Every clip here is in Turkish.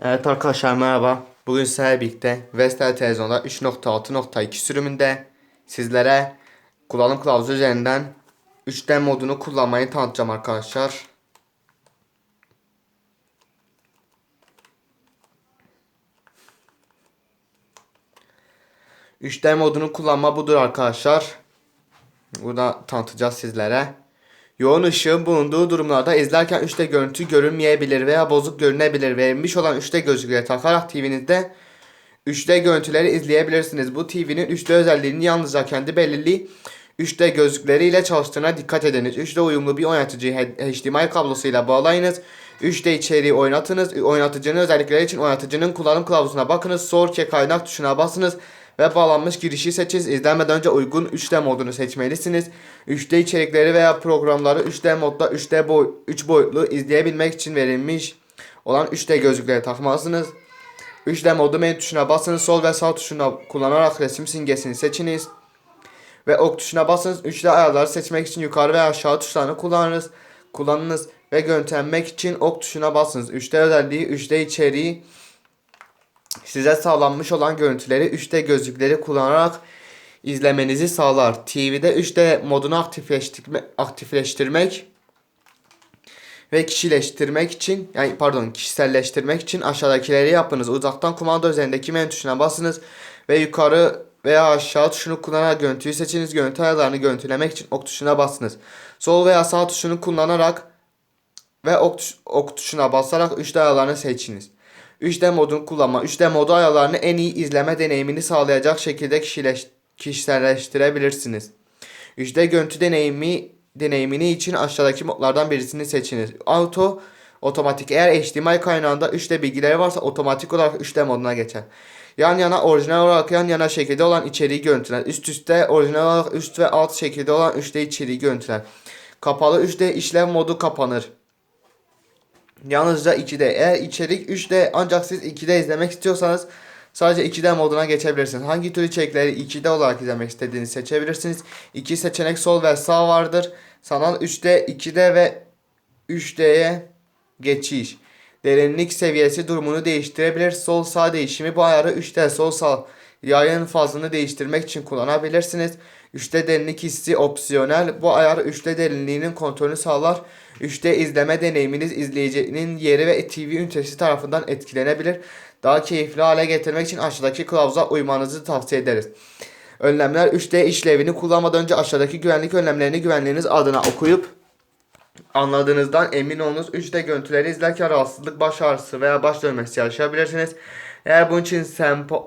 Evet arkadaşlar merhaba. Bugün sizlerle birlikte Vestel Televizyonda 3.6.2 sürümünde sizlere kullanım kılavuzu üzerinden 3D modunu kullanmayı tanıtacağım arkadaşlar. d modunu kullanma budur arkadaşlar. Burada tanıtacağız sizlere. Yoğun ışığın bulunduğu durumlarda izlerken 3D görüntü görünmeyebilir veya bozuk görünebilir. Verilmiş olan 3D gözlükleri takarak TV'nizde 3D görüntüleri izleyebilirsiniz. Bu TV'nin 3D özelliğini yalnızca kendi belirli 3D gözlükleri ile çalıştığına dikkat ediniz. 3D uyumlu bir oynatıcıyı HDMI kablosuyla bağlayınız. 3D içeriği oynatınız. Oynatıcının özellikleri için oynatıcının kullanım kılavuzuna bakınız. Source kaynak tuşuna basınız ve bağlanmış girişi seçiniz. İzlenmeden önce uygun 3D modunu seçmelisiniz. 3D içerikleri veya programları 3D modda 3D boy 3 boyutlu izleyebilmek için verilmiş olan 3D gözlükleri takmalısınız. 3D modu menü tuşuna basınız. Sol ve sağ tuşuna kullanarak resim simgesini seçiniz. Ve ok tuşuna basınız. 3D ayarları seçmek için yukarı ve aşağı tuşlarını kullanırız. Kullanınız ve görüntülenmek için ok tuşuna basınız. 3D özelliği, 3D içeriği size sağlanmış olan görüntüleri 3D gözlükleri kullanarak izlemenizi sağlar. TV'de 3D modunu aktifleştirme, aktifleştirmek ve kişileştirmek için yani pardon kişiselleştirmek için aşağıdakileri yapınız. Uzaktan kumanda üzerindeki menü tuşuna basınız ve yukarı veya aşağı tuşunu kullanarak görüntüyü seçiniz. Görüntü ayarlarını görüntülemek için ok tuşuna basınız. Sol veya sağ tuşunu kullanarak ve ok, ok tuşuna basarak 3D ayarlarını seçiniz. 3D modunu kullanma. 3D modu ayarlarını en iyi izleme deneyimini sağlayacak şekilde kişileş, kişiselleştirebilirsiniz. 3D görüntü deneyimi deneyimini için aşağıdaki modlardan birisini seçiniz. Auto otomatik eğer HDMI kaynağında 3D bilgileri varsa otomatik olarak 3D moduna geçer. Yan yana orijinal olarak yan yana şekilde olan içeriği görüntüler. Üst üste orijinal olarak üst ve alt şekilde olan 3D içeriği görüntüler. Kapalı 3D işlem modu kapanır. Yalnızca 2D. Eğer içerik 3D ancak siz 2D izlemek istiyorsanız sadece 2D moduna geçebilirsiniz. Hangi tür içerikleri 2D olarak izlemek istediğinizi seçebilirsiniz. İki seçenek sol ve sağ vardır. Sanal 3D, 2D ve 3D'ye geçiş. Derinlik seviyesi durumunu değiştirebilir. Sol sağ değişimi bu ayarı 3D sol sağ yayın fazını değiştirmek için kullanabilirsiniz. 3D derinlik hissi opsiyonel. Bu ayar 3D derinliğinin kontrolünü sağlar. 3D izleme deneyiminiz izleyicinin yeri ve TV ünitesi tarafından etkilenebilir. Daha keyifli hale getirmek için aşağıdaki kılavuza uymanızı tavsiye ederiz. Önlemler 3D işlevini kullanmadan önce aşağıdaki güvenlik önlemlerini güvenliğiniz adına okuyup anladığınızdan emin olunuz. 3D görüntüleri izlerken rahatsızlık, baş ağrısı veya baş dönmesi yaşayabilirsiniz. Eğer bunun için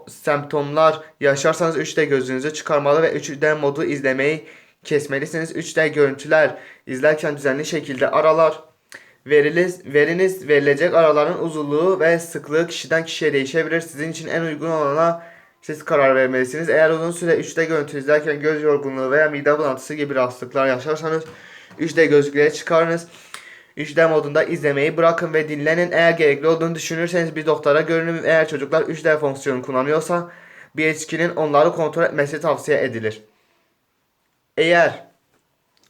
semptomlar yaşarsanız 3D gözünüzü çıkarmalı ve 3D modu izlemeyi kesmelisiniz. 3D görüntüler izlerken düzenli şekilde aralar veriniz, veriniz verilecek araların uzunluğu ve sıklığı kişiden kişiye değişebilir. Sizin için en uygun olana siz karar vermelisiniz. Eğer uzun süre 3D görüntü izlerken göz yorgunluğu veya mide bulantısı gibi rahatsızlıklar yaşarsanız 3D gözlükleri çıkarınız. 3D modunda izlemeyi bırakın ve dinlenin. Eğer gerekli olduğunu düşünürseniz bir doktora görünün. Eğer çocuklar 3D fonksiyonu kullanıyorsa bir yetişkinin onları kontrol etmesi tavsiye edilir. Eğer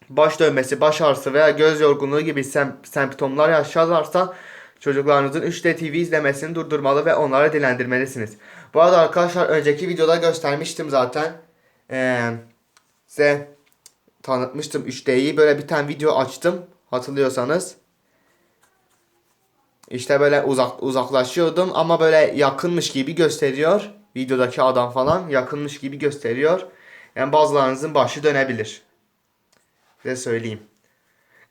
baş dönmesi, baş ağrısı veya göz yorgunluğu gibi sem semptomlar yaşarlarsa çocuklarınızın 3D TV izlemesini durdurmalı ve onları dilendirmelisiniz. Bu arada arkadaşlar önceki videoda göstermiştim zaten. Ee, size tanıtmıştım 3D'yi. Böyle bir tane video açtım hatırlıyorsanız. İşte böyle uzak uzaklaşıyordum ama böyle yakınmış gibi gösteriyor. Videodaki adam falan yakınmış gibi gösteriyor. Yani bazılarınızın başı dönebilir. Size söyleyeyim.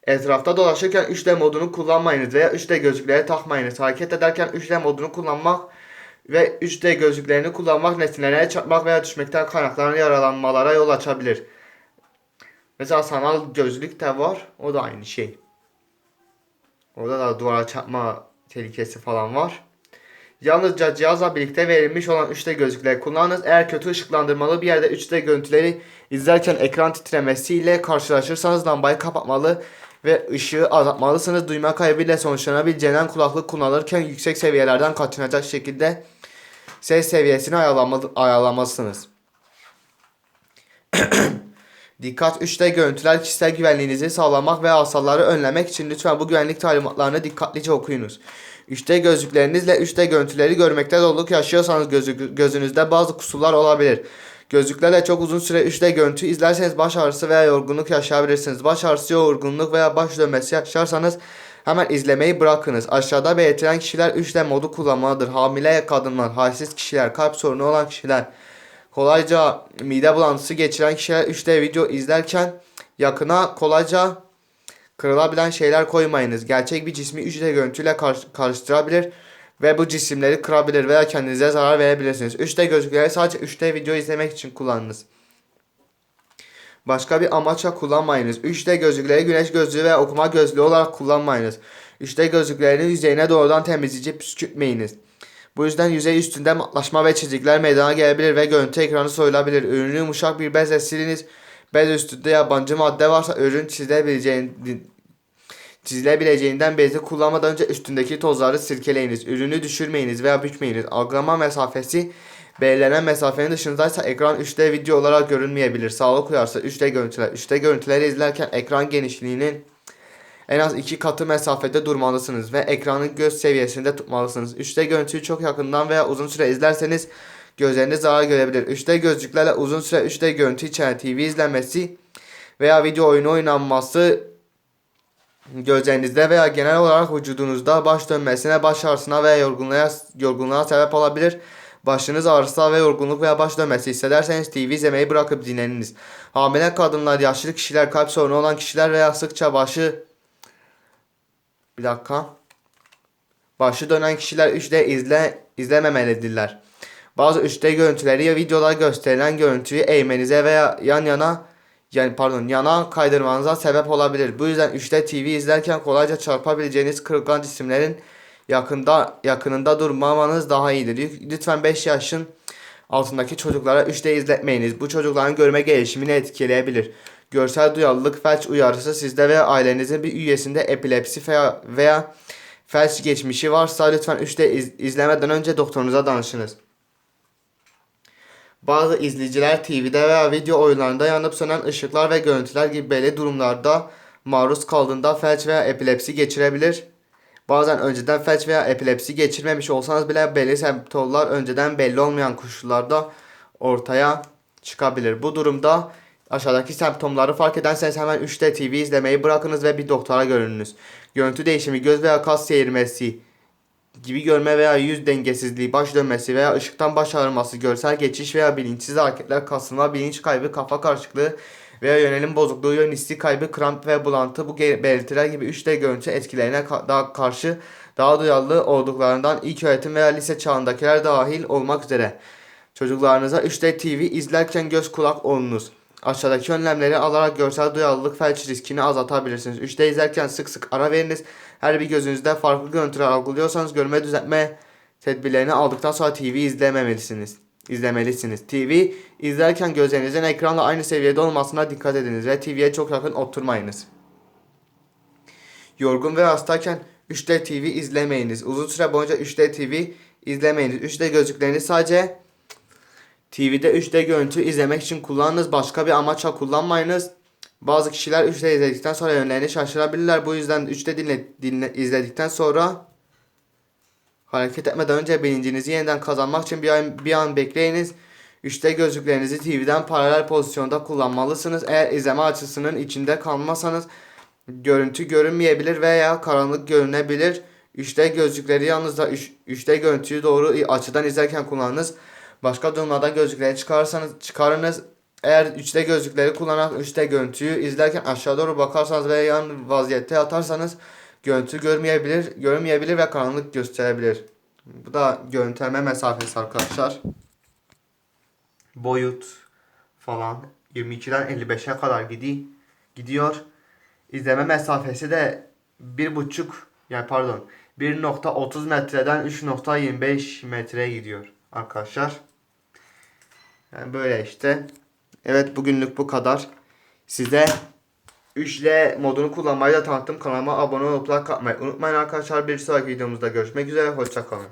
Etrafta dolaşırken 3D modunu kullanmayınız veya 3D gözlükleri takmayınız. Hareket ederken 3D modunu kullanmak ve 3D gözlüklerini kullanmak nesnelere çarpmak veya düşmekten kaynaklanan yaralanmalara yol açabilir. Mesela sanal gözlük de var. O da aynı şey. Orada da duvara çarpma tehlikesi falan var. Yalnızca cihazla birlikte verilmiş olan 3D gözlükleri kullanınız. Eğer kötü ışıklandırmalı bir yerde 3D görüntüleri izlerken ekran titremesiyle karşılaşırsanız lambayı kapatmalı ve ışığı azaltmalısınız. Duyma kaybıyla sonuçlanabileceğinden kulaklık kullanırken yüksek seviyelerden kaçınacak şekilde ses seviyesini ayarlamalı, ayarlamalısınız. Dikkat 3D görüntüler kişisel güvenliğinizi sağlamak ve hastaları önlemek için lütfen bu güvenlik talimatlarını dikkatlice okuyunuz. 3D gözlüklerinizle 3D görüntüleri görmekte zorluk yaşıyorsanız gözü- gözünüzde bazı kusurlar olabilir. Gözlüklerle çok uzun süre 3D görüntü izlerseniz baş ağrısı veya yorgunluk yaşayabilirsiniz. Baş ağrısı, yorgunluk veya baş dönmesi yaşarsanız hemen izlemeyi bırakınız. Aşağıda belirtilen kişiler 3D modu kullanmalıdır. Hamile kadınlar, halsiz kişiler, kalp sorunu olan kişiler, kolayca mide bulantısı geçiren kişiler 3D video izlerken yakına kolayca kırılabilen şeyler koymayınız. Gerçek bir cismi 3D görüntüyle kar- karıştırabilir ve bu cisimleri kırabilir veya kendinize zarar verebilirsiniz. 3D gözlükleri sadece 3D video izlemek için kullanınız. Başka bir amaçla kullanmayınız. 3D gözlükleri güneş gözlüğü ve okuma gözlüğü olarak kullanmayınız. 3D gözlüklerin yüzeyine doğrudan temizleyici püskürtmeyiniz. Bu yüzden yüzey üstünde matlaşma ve çizikler meydana gelebilir ve görüntü ekranı soyulabilir. Ürünü yumuşak bir bezle siliniz. Bez üstünde yabancı madde varsa ürün çizilebileceğin, çizilebileceğinden bezi kullanmadan önce üstündeki tozları sirkeleyiniz. Ürünü düşürmeyiniz veya bükmeyiniz. Algılama mesafesi belirlenen mesafenin dışındaysa ekran 3D video olarak görünmeyebilir. Sağlık uyarısı 3D görüntüler. 3D görüntüleri izlerken ekran genişliğinin en az iki katı mesafede durmalısınız ve ekranı göz seviyesinde tutmalısınız. 3D görüntüyü çok yakından veya uzun süre izlerseniz gözleriniz zarar görebilir. 3D gözlüklerle uzun süre 3D görüntü içeren TV izlenmesi veya video oyunu oynanması gözlerinizde veya genel olarak vücudunuzda baş dönmesine, baş ağrısına veya yorgunluğa, yorgunluğa sebep olabilir. Başınız ağrısa ve yorgunluk veya baş dönmesi hissederseniz TV izlemeyi bırakıp dinleniniz. Hamile kadınlar, yaşlı kişiler, kalp sorunu olan kişiler veya sıkça başı bir dakika. Başı dönen kişiler 3D izle izlememelidirler. Bazı 3D görüntüleri ya videoda gösterilen görüntüyü eğmenize veya yan yana yani pardon yana kaydırmanıza sebep olabilir. Bu yüzden 3D TV izlerken kolayca çarpabileceğiniz kırılgan cisimlerin yakında yakınında durmamanız daha iyidir. Lütfen 5 yaşın altındaki çocuklara 3D izletmeyiniz. Bu çocukların görme gelişimini etkileyebilir. Görsel duyarlılık felç uyarısı sizde veya ailenizin bir üyesinde epilepsi veya, veya felç geçmişi varsa lütfen 3D iz- izlemeden önce doktorunuza danışınız. Bazı izleyiciler TV'de veya video oyunlarında yanıp sönen ışıklar ve görüntüler gibi belli durumlarda maruz kaldığında felç veya epilepsi geçirebilir. Bazen önceden felç veya epilepsi geçirmemiş olsanız bile belli semptomlar önceden belli olmayan koşullarda ortaya çıkabilir. Bu durumda aşağıdaki semptomları fark ederseniz hemen 3D TV izlemeyi bırakınız ve bir doktora görününüz. Görüntü değişimi, göz veya kas seyirmesi, gibi görme veya yüz dengesizliği, baş dönmesi veya ışıktan baş ağrıması, görsel geçiş veya bilinçsiz hareketler, kasılma, bilinç kaybı, kafa karışıklığı veya yönelim bozukluğu, yön hissi kaybı, kramp ve bulantı bu belirtiler gibi 3D görüntü etkilerine ka- daha karşı daha duyarlı olduklarından ilk öğretim veya lise çağındakiler dahil olmak üzere çocuklarınıza 3D TV izlerken göz kulak olunuz. Aşağıdaki önlemleri alarak görsel duyarlılık felç riskini azaltabilirsiniz. 3D izlerken sık sık ara veriniz. Her bir gözünüzde farklı görüntüler algılıyorsanız görme düzeltme tedbirlerini aldıktan sonra TV izlememelisiniz. İzlemelisiniz. TV izlerken gözlerinizin ekranla aynı seviyede olmasına dikkat ediniz ve TV'ye çok yakın oturmayınız. Yorgun ve hastayken 3D TV izlemeyiniz. Uzun süre boyunca 3D TV izlemeyiniz. 3D gözlüklerini sadece TV'de 3D görüntü izlemek için kullanınız. Başka bir amaçla kullanmayınız. Bazı kişiler 3D izledikten sonra yönlerini şaşırabilirler. Bu yüzden 3D dinle, dinle, izledikten sonra hareket etmeden önce bilincinizi yeniden kazanmak için bir an, bir an bekleyiniz. 3D gözlüklerinizi TV'den paralel pozisyonda kullanmalısınız. Eğer izleme açısının içinde kalmasanız görüntü görünmeyebilir veya karanlık görünebilir. 3D gözlükleri yalnızca 3D görüntüyü doğru açıdan izlerken kullanınız. Başka durumlarda gözlükleri çıkarsanız çıkarınız. Eğer 3D gözlükleri kullanarak 3D görüntüyü izlerken aşağı doğru bakarsanız veya yan vaziyette yatarsanız görüntü görmeyebilir, görmeyebilir ve karanlık gösterebilir. Bu da görüntüleme mesafesi arkadaşlar. Boyut falan 22'den 55'e kadar gidiyor. Gidiyor. İzleme mesafesi de 1.5 yani pardon 1.30 metreden 3.25 metreye gidiyor arkadaşlar. Yani böyle işte. Evet bugünlük bu kadar. Size 3D modunu kullanmayı da tanıttım. Kanalıma abone olup like atmayı unutmayın arkadaşlar. Bir sonraki videomuzda görüşmek üzere. Hoşçakalın.